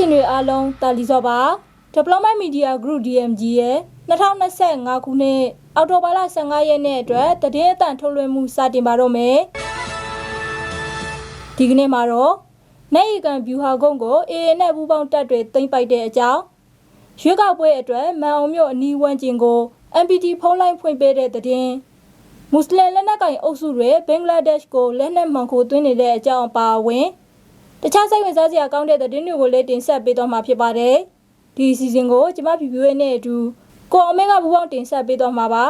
တော်တာရှင်တွေအားလုံးတာလီစောပါ Diplomat Media Group DMG ရဲ့2025ခုနှစ်အောက်တိုဘာလ15ရက်နေ့အတွက်တည်င်းအတန်ထုတ်လွှင့်မှုစတင်ပါတော့မယ်ဒီကနေ့မှာတော့နိုင်ရီကန်ဗျူဟာကုန်းကို AA နဲ့ပူးပေါင်းတပ်တွေတင်ပိုက်တဲ့အကြောင်းရွေးကောက်ပွဲအတွက်မန်အောင်မြို့အနီးဝန်းကျင်ကို MPT ဖုန်းလိုင်းဖွင့်ပေးတဲ့တည်င်းမွတ်စလင်လက်နက်ကိုင်အုပ်စုတွေဘင်္ဂလားဒေ့ရှ်ကိုလက်နက်မှန်ခိုသွင်းနေတဲ့အကြောင်းအပါအဝင် တခြားစိတ်ဝင်စားစရာကောင်းတဲ့သတင်းတွေကိုလည်းတင်ဆက်ပေးသွားမှာဖြစ်ပါတယ်။ဒီအစီအစဉ်ကိုကျမဖြူဖြူရဲ့နဲ့အတူကိုအောင်မင်းကဘူပေါင်းတင်ဆက်ပေးသွားမှာပါ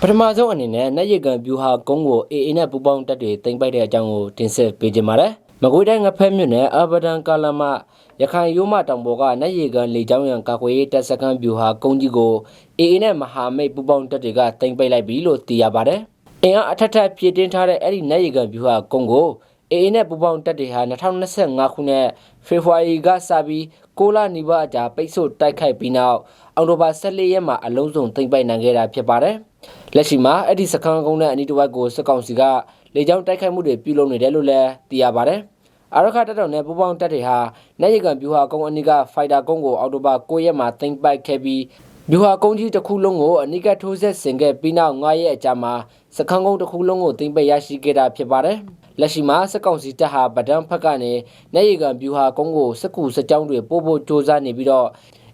ပထမဆုံးအနေနဲ့နတ်ရည်ကန်ဗျူဟာကုန်းကို AA နဲ့ပူးပေါင်းတပ်တွေတင်ပိုက်တဲ့အကြောင်းကိုတင်ဆက်ပေးကြပါမယ်။မကွေးတိုင်းငဖက်မြို့နယ်အဘဒန်ကာလမရခိုင်ရိုးမတောင်ပေါ်ကနတ်ရည်ကန်လေကြောင်းရန်ကာကွယ်ရေးတပ်စခန်းဗျူဟာကုန်းကြီးကို AA နဲ့မဟာမိတ်ပူးပေါင်းတပ်တွေကတင်ပိုက်လိုက်ပြီလို့သိရပါတယ်။အင်အားအထက်ထပ်ပြည်တင်ထားတဲ့အဲ့ဒီနတ်ရည်ကန်ဗျူဟာကုန်းကို AA နဲ့ပူးပေါင်းတပ်တွေဟာ2025ခုနှစ်ဖေဖော်ဝါရီကစပြီး6လနီးပါးအကြာပိတ်ဆို့တိုက်ခိုက်ပြီးနောက်အောက်တိုဘာ14ရက်မှာအလုံးစုံသိမ်းပိုက်နိုင်ခဲ့တာဖြစ်ပါတယ်။လက်ရှိမှာအဲ့ဒီစခန်းကုန်းနဲ့အနီးတစ်ဝိုက်ကိုစစ်ကောင်စီကလေကြောင်းတိုက်ခိုက်မှုတွေပြုလုပ်နေတယ်လို့လည်းသိရပါတယ်။အာရခတပ်တော်နဲ့ပူးပေါင်းတပ်တွေဟာနိုင်ရီကန်ဗျူဟာကုန်းအနီးကဖိုက်တာကုန်းကိုအောက်တိုဘာ9ရက်မှာသိမ်းပိုက်ခဲ့ပြီးဗျူဟာကုန်းကြီးတစ်ခုလုံးကိုအနီးကထိုးဆက်ဆင်ခဲ့ပြီးနောက်9ရက်အကြာမှာစခန်းကုန်းတစ်ခုလုံးကိုသိမ်းပိုက်ရရှိခဲ့တာဖြစ်ပါတယ်။ လက်ရှိမှာစစ်ကောင်စီတပ်ဟာဗဒံဖက်ကနေနေရီကန်ဗျူဟာကုန်းကိုစစ်ကူစစ်ကြောင်းတွေပို့ဖို့စ조사နေပြီးတော့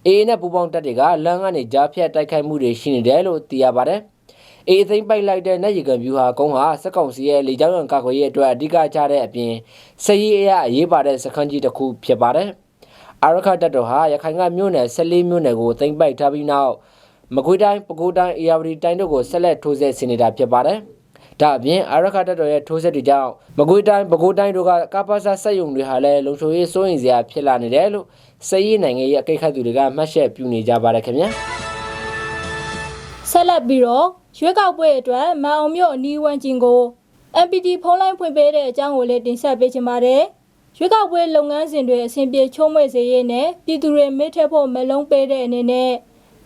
AA နဲ့ပူးပေါင်းတပ်တွေကလမ်းကနေကြားဖြတ်တိုက်ခိုက်မှုတွေရှိနေတယ်လို့သိရပါတယ်။ AA သိမ်းပိုက်လိုက်တဲ့နေရီကန်ဗျူဟာကုန်းဟာစစ်ကောင်စီရဲ့လေကြောင်းရန်ကာကွယ်ရေးအတွက်အဓိကကျတဲ့အပြင်စစ်ရေးအရအရေးပါတဲ့စခန်းကြီးတစ်ခုဖြစ်ပါတယ်။အာရခတပ်တော်ဟာရခိုင်ကမြို့နယ်14မြို့နယ်ကိုသိမ်းပိုက်ထားပြီးနောက်မကွေးတိုင်းပဲခူးတိုင်းအေရဝတီတိုင်းတို့ကိုဆက်လက်ထိုးစစ်ဆင်နေတာဖြစ်ပါတယ်။ ဒါအပြင်အာရခတပ်တော်ရဲ့ထိုးစစ်တွေကြောင့်မကွေးတိုင်းပဲခူးတိုင်းတို့ကကပ္ပစာစက်ယုံတွေဟာလည်းလုံခြုံရေးစိုးရိမ်စရာဖြစ်လာနေတယ်လို့စစ်ရေးနိုင်ငံရဲ့အကိတ်ခတ်သူတွေကမှတ်ချက်ပြုနေကြပါတယ်ခင်ဗျာ။။ဆက်လက်ပြီးတော့ရွေးကောက်ပွဲအတွက်မန်အောင်မြို့အနီးဝန်းကျင်ကို MPT ဖုန်းလိုင်းဖွင့်ပေးတဲ့အကြောင်းကိုလည်းတင်ဆက်ပေးချင်ပါတယ်။ရွေးကောက်ပွဲလုပ်ငန်းစဉ်တွေအဆင်ပြေချုံးမွေ့စေရေးနဲ့ပြည်သူတွေမေ့ထက်ဖို့မလုံးပေးတဲ့အနေနဲ့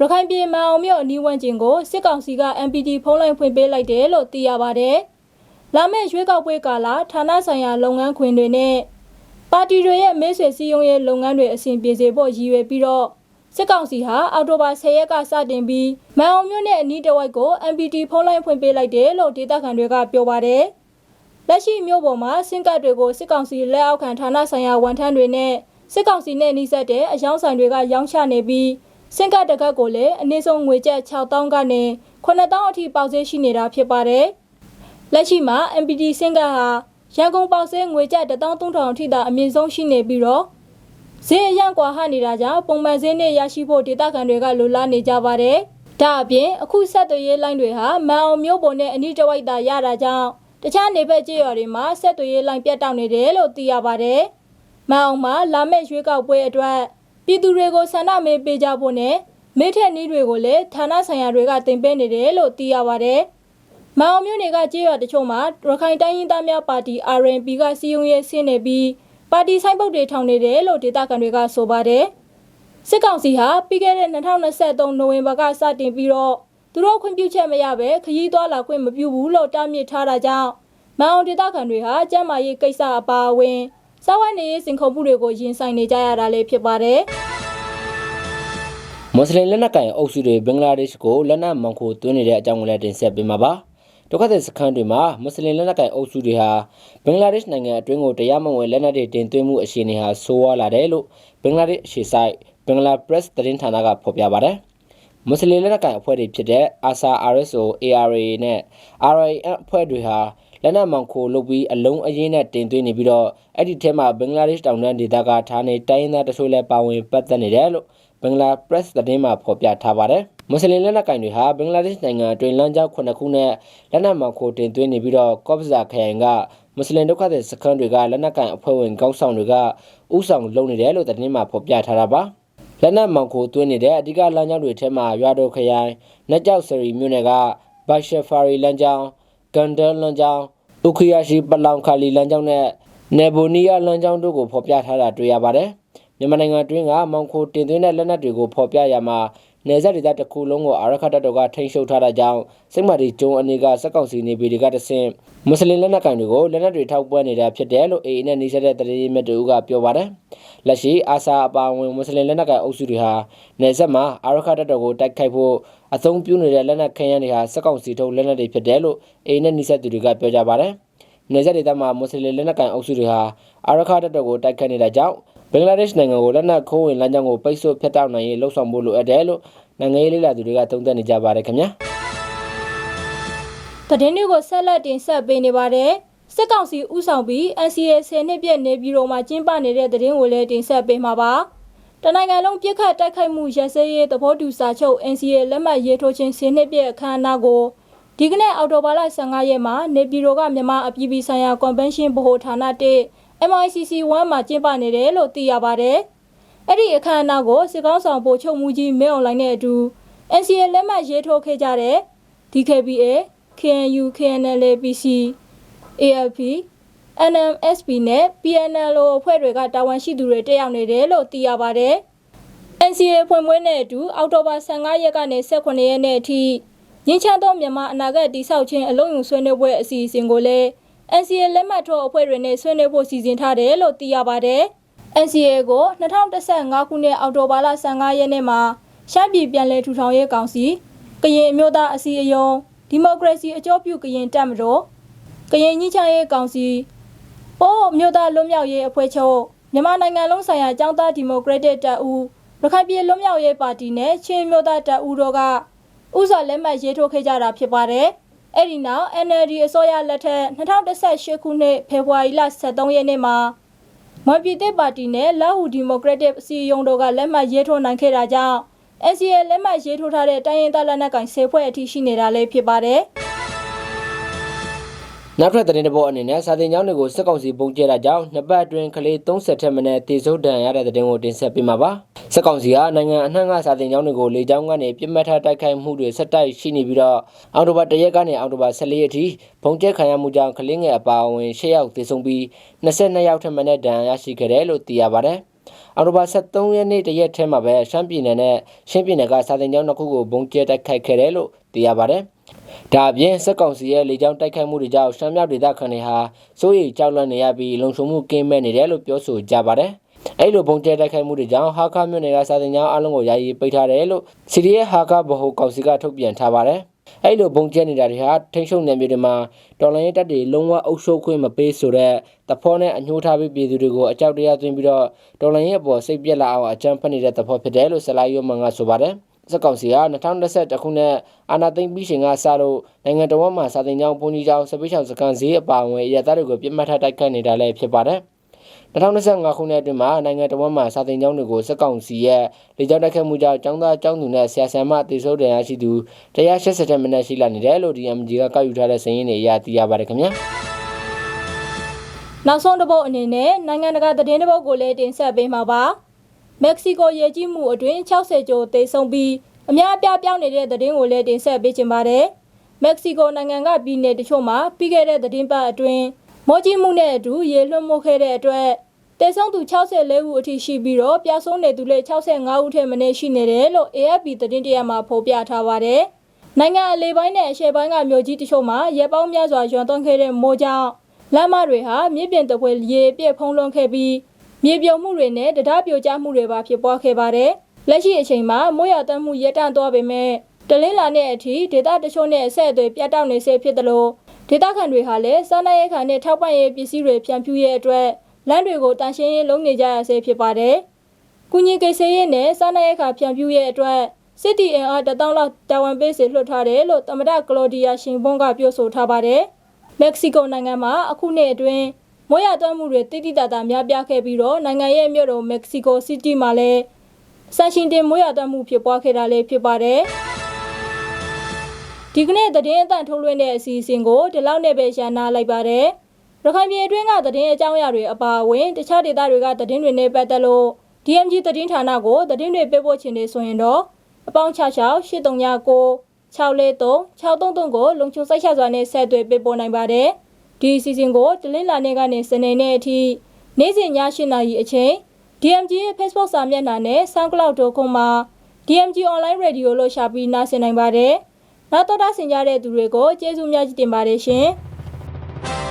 ရခိုင်ပြည်မန်အောင်မြို့အနီးဝန်းကျင်ကိုစစ်ကောင်စီက MPT ဖုန်းလိုင်းဖွင့်ပေးလိုက်တယ်လို့သိရပါတယ်။လာမယ့်ရွေးကောက်ပွဲကာလဌာနဆိုင်ရာလုပ်ငန်းခွင်တွေနဲ့ပါတီတွေရဲ့မဲဆွယ်စည်းရုံးရေးလုပ်ငန်းတွေအဆင်ပြေစေဖို့ရည်ရွယ်ပြီးတော့စစ်ကောင်စီဟာအောက်တိုဘာ10ရက်ကစတင်ပြီးမန်အောင်မြို့နယ်အနီးတစ်ဝိုက်ကို MPT ဖုန်းလိုင်းဖွင့်ပေးလိုက်တယ်လို့ဒေသခံတွေကပြောပါတယ်။လက်ရှိမြို့ပေါ်မှာစင်ကတ်တွေကိုစစ်ကောင်စီလက်အောက်ခံဌာနဆိုင်ရာဝန်ထမ်းတွေနဲ့စစ်ကောင်စီနဲ့နှိစက်တဲ့အယောင်ဆိုင်တွေကရောင်းချနေပြီး စင်ကတ်တကတ်ကိုလည်းအနည်းဆုံးငွေကျပ်6000ကနေ9000အထိပေါက်ဈေးရှိနေတာဖြစ်ပါတယ်။လက်ရှိမှာ MPT စင်ကတ်ဟာရန်ကုန်ပေါက်ဈေးငွေကျပ်13000အထိသာအမြင့်ဆုံးရှိနေပြီးတော့ဈေးအရန်ကွာဟနေတာကြောင့်ပုံမှန်ဈေးနဲ့ရရှိဖို့ဒေသခံတွေကလိုလားနေကြပါတယ်။ဒါအပြင်အခုဆက်သွယ်ရေးလိုင်းတွေဟာမန်အောင်မျိုးပေါ်နဲ့အနီးတစ်ဝိုက်သာရတာကြောင့်တခြားနေဘက်ကြေးရွာတွေမှာဆက်သွယ်ရေးလိုင်းပြတ်တောက်နေတယ်လို့သိရပါတယ်။မန်အောင်မှာလာမယ့်ရွေးကောက်ပွဲအတွက် ပြည်သူတွေကိုဆန္ဒမေးပေးကြဖို့နဲ့မိထက်နီးတွေကိုလည်းဌာနဆိုင်ရာတွေကတင်ပေးနေတယ်လို့သိရပါတယ်။မန်အောင်မျိုးတွေကကြေးရွာတချို့မှာရခိုင်တိုင်းရင်းသားများပါတီ RNP ကစီယုံရေးဆင်းနေပြီးပါတီဆိုင်ပုတ်တွေထောင်နေတယ်လို့ဒေသခံတွေကဆိုပါတယ်။စစ်ကောင်စီဟာပြီးခဲ့တဲ့2023နိုဝင်ဘာကစတင်ပြီးတော့သူတို့ခွင့်ပြုချက်မရဘဲခရီးသွားလာခွင့်မပြုဘူးလို့တားမြစ်ထားတာကြောင့်မန်အောင်ဒေသခံတွေဟာကျန်းမာရေးကိစ္စအပါအဝင် စာဝတ်နေရေးစင်ခုံမှုတွေကိုရင်ဆိုင်နေကြရတာလည်းဖြစ်ပါတယ်။မွတ်စလင်လက်နက်ကိုင်အုပ်စုတွေဘင်္ဂလားဒေ့ရှ်ကိုလက်နက်မှန်ခိုသွင်းနေတဲ့အကြောင်းကိုလည်းတင်ဆက်ပေးမှာပါဒုက္ခသည်စခန်းတွေမှာမွတ်စလင်လက်နက်ကိုင်အုပ်စုတွေဟာဘင်္ဂလားဒေ့ရှ်နိုင်ငံအတွင်းကိုတရားမဝင်လက်နက်တွေတင်သွင်းမှုအခြေအနေဟာဆိုးဝါးလာတယ်လို့ဘင်္ဂလားဒေ့ရှ်အခြေစိုက်ဘင်္ဂလား press သတင်းဌာနကဖော်ပြပါတယ်မွတ်စလင်လက်နက်ကိုင်အဖွဲ့တွေဖြစ်တဲ့ ASA RSO ARA နဲ့ RIN အဖွဲ့တွေဟာ လက်နက်မှန်ခိုလုပ်ပြီးအလုံးအရင်နဲ့တင်သွင်းနေပြီးတော့အဲ့ဒီထဲမှာဘင်္ဂလားဒေ့ရှ်တောင်တန်းဒေသကဌာနေတိုင်းရင်းသားတချို့လည်းပါဝင်ပတ်သက်နေတယ်လို့ဘင်္ဂလား press သတင်းမှာဖော်ပြထားပါတယ်မွတ်စလင်လက်နက်ကိုင်တွေဟာဘင်္ဂလားဒေ့ရှ်နိုင်ငံအတွင်းလမ်းကြောင်းခုနှစ်ခုနဲ့လက်နက်မှန်ခိုတင်သွင်းနေပြီးတော့ကော့ပဇာခရိုင်ကမွတ်စလင်ဒုက္ခသည်စခန်းတွေကလက်နက်ကိုင်အဖွဲ့ဝင်ကောင်းဆောင်တွေကဥဆောင်လုပ်နေတယ်လို့သတင်းမှာဖော်ပြထားတာပါလက်နက်မှန်ခိုသွင်းနေတဲ့အဓိကလမ်းကြောင်းတွေထဲမှာရွာတော်ခရိုင်နက်ကြောက်စရီမြို့နယ်ကဘတ်ရှယ်ဖာရီလမ်းကြောင်း ကန်ဒဲလမ်းကြောင်းဥခရရှိပလောင်ခါလီလမ်းကြောင်းနဲ့နေဘိုနီယာလမ်းကြောင်းတို့ကိုဖော်ပြထားတာတွေ့ရပါတယ်မြန်မာနိုင်ငံတွင်းကမောင်ခိုတင်သွင်းတဲ့လက်နက်တွေကိုဖော်ပြရမှာ နေဆက်ဒေသတစ်ခုလုံးကိုအာရခတ်တပ်တော်ကထိန်းချုပ်ထားတာကြောင့်စိတ်မတီကျုံအနေကစက်ကောင်စီနေပြည်တော်ကတဆင့်မွတ်စလင်လက်နက်ကိုင်တွေကိုလက်နက်တွေထောက်ပံ့နေတာဖြစ်တယ်လို့အေအေနဲ့နှိစက်တဲ့တရေမြတ်တူကပြောပါတယ်။လက်ရှိအာဆာအပါအဝင်မွတ်စလင်လက်နက်ကိုင်အုပ်စုတွေဟာနေဆက်မှာအာရခတ်တပ်တော်ကိုတိုက်ခိုက်ဖို့အသုံးပြုနေတဲ့လက်နက်ခဲယမ်းတွေဟာစက်ကောင်စီထုတ်လက်နက်တွေဖြစ်တယ်လို့အေအေနဲ့နှိစက်သူတွေကပြောကြပါတယ်။နေဆက်ဒေသမှာမွတ်စလင်လက်နက်ကိုင်အုပ်စုတွေဟာအာရခတ်တပ်တော်ကိုတိုက်ခိုက်နေတာကြောင့် ဘင်္ဂလားဒေ့ရှ်နိုင်ငံကိုလက်နက်ခိုးဝင်လမ်းကြောင်းကိုပိတ်ဆို့ဖျက်တောက်နိုင်ရေးလှုံ့ဆော်မှုလိုအပ်တယ်လို့နိုင်ငံရေးလေ့လာသူတွေကသုံးသပ်နေကြပါတယ်ခင်ဗျာသတင်းတွေကိုဆက်လက်တင်ဆက်ပေးနေပါတယ်စစ်ကောင်စီဥဆောင်ပြီး NCA 10နှစ်ပြည့်နေပြည်တော်မှာကျင်းပနေတဲ့သတင်းကိုလည်းတင်ဆက်ပေးမှာပါတနိုင်ငံလုံးပြစ်ခတ်တိုက်ခိုက်မှုရစဲရေးသဘောတူစာချုပ် NCA လက်မှတ်ရေးထိုးခြင်း10နှစ်ပြည့်အခမ်းအနားကိုဒီကနေ့အောက်တိုဘာလ15ရက်မှာနေပြည်တော်ကမြန်မာအပြည်ပြည်ဆိုင်ရာကွန်ဗင်းရှင်းဗဟိုဌာန1 MICC 1မှာကျင်းပနေတယ်လို့သိရပါတယ်။အဲ့ဒီအခမ်းအနားကိုစစ်ကောင်းဆောင်ဗိုလ်ချုပ်မှုကြီးမင်းအွန်လိုင်းနဲ့အတူ NCA လက်မှတ်ရေးထိုးခဲ့ကြတဲ့ DKBA KNU KNL PC AFP NMSP နဲ့ PNL အဖွဲ့တွေကတာဝန်ရှိသူတွေတက်ရောက်နေတယ်လို့သိရပါတယ်။ NCA ဖွင့်ပွဲနဲ့အတူအောက်တိုဘာ15ရက်ကနေ18ရက်နေ့အထိရင်းချမ်းသောမြန်မာအနာဂတ်တည်ဆောက်ခြင်းအလုံးစုံဆွေးနွေးပွဲအစီအစဉ်ကိုလည်း NCA လက်မှတ်ထိုးအဖွဲ့တွေနဲ့ဆွေးနွေးဖို့စီစဉ်ထားတယ်လို့သိရပါတယ်။ NCA ကို2015ခုနှစ်အောက်တိုဘာလ15ရက်နေ့မှာရှမ်းပြည်ပြည်လဲထူထောင်ရေးကောင်စီကရင်အမျိုးသားအစည်းအရုံးဒီမိုကရေစီအကျိုးပြုကရင်တပ်မတော်ကရင်ညီချရေးကောင်စီပို့မြို့သားလွတ်မြောက်ရေးအဖွဲ့ချုပ်မြန်မာနိုင်ငံလုံးဆိုင်ရာចောင်းသားဒီမိုကရက်တစ်တပ်ဦးရခိုင်ပြည်လွတ်မြောက်ရေးပါတီနဲ့ချင်းမြို့သားတပ်ဦးတို့ကဥစွာလက်မှတ်ရေးထိုးခဲ့ကြတာဖြစ်ပါတယ်။ အဲ့ဒီနောက် NLD အစိုးရလက်ထက်2018ခုနှစ်ဖေဖော်ဝါရီလ23ရက်နေ့မှာမွန်ပြည်သစ်ပါတီနဲ့လက်ဟူဒီမိုကရက်တစ်အစည်းအရုံးတို့ကလက်မှတ်ရေးထိုးနိုင်ခဲ့တာကြောင့် NCA လက်မှတ်ရေးထိုးထားတဲ့တိုင်းရင်းသားလက်နက်ကိုင်၁၀ဖွဲ့အထိရှိနေတာလည်းဖြစ်ပါတယ်။ နောက်ထပ်သတင်းတစ်ပုဒ်အနေနဲ့စာတင်ကျောင်းတွေကိုစစ်ကောင်စီပုံကျဲတာကြောင့်နှစ်ပတ်အတွင်းကလေး30ထက်မနည်းတည်ဆုပ်ဒဏ်ရတဲ့သတင်းကိုတင်ဆက်ပေးမှာပါစစ်ကောင်စီကနိုင်ငံအနှံ့ကစာတင်ကျောင်းတွေကိုလေကြောင်းကနေပြစ်မှတ်ထားတိုက်ခိုက်မှုတွေဆက်တိုက်ရှိနေပြီးတော့အောက်တိုဘာ1ရက်ကနေအောက်တိုဘာ14ရက်ထိပုံကျဲခံရမှုကြောင့်ကလေးငယ်အပါအဝင်10ယောက်တည်ဆုံပြီး22ယောက်ထက်မနည်းဒဏ်ရရှိခဲ့တယ်လို့သိရပါတယ်အော်တိုဘာ23ရက်နေ့တရက်ထဲမှာပဲရှမ်းပြည်နယ်နဲ့ရှင်းပြည်နယ်ကစာတင်ကျောင်းတစ်ခုကိုဘုံကျဲတိုက်ခိုက်ခဲ့တယ်လို့သိရပါတယ်။ ဒါအပြင်စက်ကောင်စီရဲ့လေကြောင်းတိုက်ခိုက်မှုတွေကြောင့်ရှမ်းမြောက်ဒေသခံတွေဟာစိုးရိမ်ကြောက်လန့်နေရပြီးလုံခြုံမှုကင်းမဲ့နေတယ်လို့ပြောဆိုကြပါတယ်။အဲ့လိုဘုံကျဲတိုက်ခိုက်မှုတွေကြောင့်ဟာခမြို့နယ်ကစာတင်ကျောင်းအလုံးကိုယာယီပိတ်ထားတယ်လို့စီရီရဲ့ဟာခဗဟိုကောင်စီကထုတ်ပြန်ထားပါတယ်။အဲ့လိုဘုံကျဲနေတာတွေဟာထိန်းချုပ်နယ်မြေတွေမှာတော်လိုင်းရေးတပ်တွေလုံးဝအုပ်ချုပ်ခွင့်မပေးဆိုတဲ့တဖောနဲ့အညှိုးထားပြီးပြည်သူတွေကိုအကြောက်တရားသွင်းပြီးတော့တော်လိုင်းရေးအပေါ်စိတ်ပြက်လာအောင်အကြမ်းဖက်နေတဲ့တဖောဖြစ်တယ်လို့ဆလာယိုမန်ကဆိုပါတယ်။ စက်ကောင်စီက2021ခုနှစ်အာဏာသိမ်းပြီးချိန်ကစလို့နိုင်ငံတော်မှာစာတင်ကြောင်းပုံကြီးကြောင်းစပိတ်ချောင်စကန်ဈေးအပါအဝင်ရသားတွေကိုပြစ်မှတ်ထားတိုက်ခိုက်နေတာလည်းဖြစ်ပါတယ်။2025ခုနှစ်အတွင်းမှာနိုင်ငံတော်မှာစာတင်ကျောင်းတွေကိုစက်ကောင်စီရဲ့လေကြောင်းတိုက်ခိုက်မှုကြောင့်ကျောင်းသားကျောင်းသူနဲ့ဆရာဆရာမတေဆုံးတယ်ရရှိသူ180တက်မနက်ရှိလာနေတယ်လို့ DMG ကကောက်ယူထားတဲ့စာရင်းတွေအရသိရပါတယ်ခင်ဗျာ။နောက်ဆုံးတစ်ပုတ်အနေနဲ့နိုင်ငံတကာသတင်းတစ်ပုတ်ကိုလည်းတင်ဆက်ပေးမှာပါ။ မက္ကဆီကိုရေကြီးမှုအတွင်း60ကျော်သေဆုံးပြီးအများအပြားပြောင်းနေတဲ့သတင်းကိုလည်းတင်ဆက်ပေးချင်ပါတယ်။မက္ကဆီကိုနိုင်ငံကပြည်နယ်တချို့မှာပြီးခဲ့တဲ့သတင်းပတ်အတွင်းမိုးကြီးမှုနဲ့အတူရေလွှမ်းမိုးခဲ့တဲ့အတွက်သေဆုံးသူ64ဦးအထိရှိပြီးတော့ပျောက်ဆုံးနေသူလည်း65ဦးထက်မနည်းရှိနေတယ်လို့ AFP သတင်းတရမှာဖော်ပြထားပါတယ်။နိုင်ငံအလေပိုင်းနဲ့အရှေ့ပိုင်းကမြို့ကြီးတချို့မှာရေပေါင်းများစွာရွံသွန်းခဲ့တဲ့မိုးကြောင့်လမ်းမတွေဟာမြစ်ပြင်တပွဲရေပြည့်ဖုံးလွှမ်းခဲ့ပြီး မြေပြုံမှုတွေနဲ့တရားပြိုကျမှုတွေပါဖြစ်ပွားခဲ့ပါတယ်။လက်ရှိအချိန်မှာမိုးရွာသွန်းမှုရပ်တန့်သွားပေမဲ့တလင်းလာတဲ့အထိဒေသတချို့နဲ့အဆက်အသွယ်ပြတ်တောက်နေဆဲဖြစ်တယ်လို့ဒေသခံတွေဟာလည်းစားနပ်ရိက္ခာနဲ့ထောက်ပံ့ရေးပစ္စည်းတွေဖြန့်ဖြူးရေးအတွက်လမ်းတွေကိုတန်ရှင်းရေးလုပ်နေကြရဆဲဖြစ်ပါတယ်။ကုညီကိစ္စရေးနဲ့စားနပ်ရိက္ခာဖြန့်ဖြူးရေးအတွက်စစ်တီအင်အားတထောင်လောက်တာဝန်ပေးစေလွှတ်ထားတယ်လို့သမ္မတကလိုဒီယာရှင်ဘွန်ကပြောဆိုထားပါတယ်။မက္ကဆီကိုနိုင်ငံမှာအခုနှစ်အတွင်း မိုးရွာသွန်းမှုတွေတိတိတတ်တာများပြားခဲ့ပြီးတော့နိုင်ငံရဲ့မြို့တော်မက္ကဆီကိုစီးတီးမှာလည်းဆန်ရှင်တင်မိုးရွာသွန်းမှုဖြစ်ပွားခဲ့တာလည်းဖြစ်ပါတယ်။ဒီကနေ့သတင်းအတန်ထုတ်လွှင့်တဲ့အစီအစဉ်ကိုဒီလောက်နဲ့ပဲရန်နာလိုက်ပါတယ်။ရခိုင်ပြည်အတွင်းကသတင်းအကြောင်းအရာတွေအပါအဝင်တခြားဒေသတွေကသတင်းတွေနဲ့ပတ်သက်လို့ DMG သတင်းဌာနကိုသတင်းတွေပေးပို့ချင်နေဆိုရင်တော့အပေါင်း66 8339 643 633ကိုလုံခြုံစိတ်ချစွာနဲ့ဆက်သွယ်ပေးပို့နိုင်ပါတယ်။ ဒီအစီအစဉ်ကိုတလင်းလာနေကနေစနေနေ့အထိနေ့စဉ်ည8:00နာရီအချိန် DMG ရဲ့ Facebook စာမျက်နှာနဲ့ SoundCloud.com မှာ DMG Online Radio လို့ရှာပြီးနားဆင်နိုင်ပါတယ်။နောက်တော့တာဆင်ကြတဲ့သူတွေကိုကျေးဇူးများကြီးတင်ပါတယ်ရှင်။